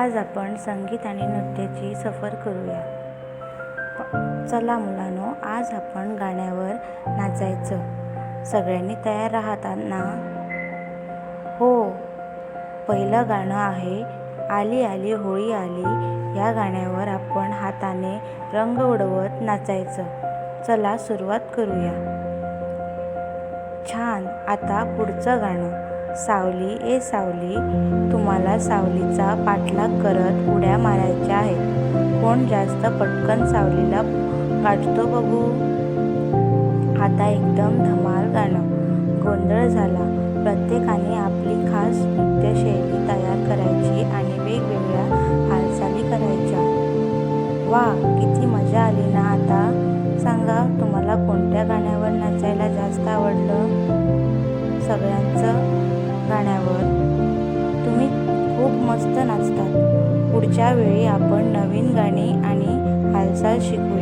आज आपण संगीत आणि नृत्याची सफर करूया. चला मुलांनो आज आपण गाण्यावर नाचायचं. सगळ्यांनी तयार राहताना. हो पहिलं गाणं आहे आली आली होळी आली. या गाण्यावर आपण हाताने रंग उडवत नाचायचं. चला सुरुवात करूया. छान आता पुढचं गाणं. सावली ए सावली तुम्हाला सावलीचा पाठलाग करत उड्या मारायच्या आहेत. कोण जास्त पटकन सावलीला काढतो बघू? आता एकदम धमाल गाणं. गोंधळ झाला. प्रत्येकाने आपली खास नृत्यशैली तयार करायची आणि वेगवेगळ्या हालचाली करायच्या. वा किती मजा आली ना आता. सांगा तुम्हाला कोणत्या गाण्यावर नाचायला जास्त आवडलं? सगळ्यांचं गाण्यावर. तुम्ही खूप मस्त नाचतात. पुढच्या वेळी आपण नवीन गाणी आणि हालचाल शिकू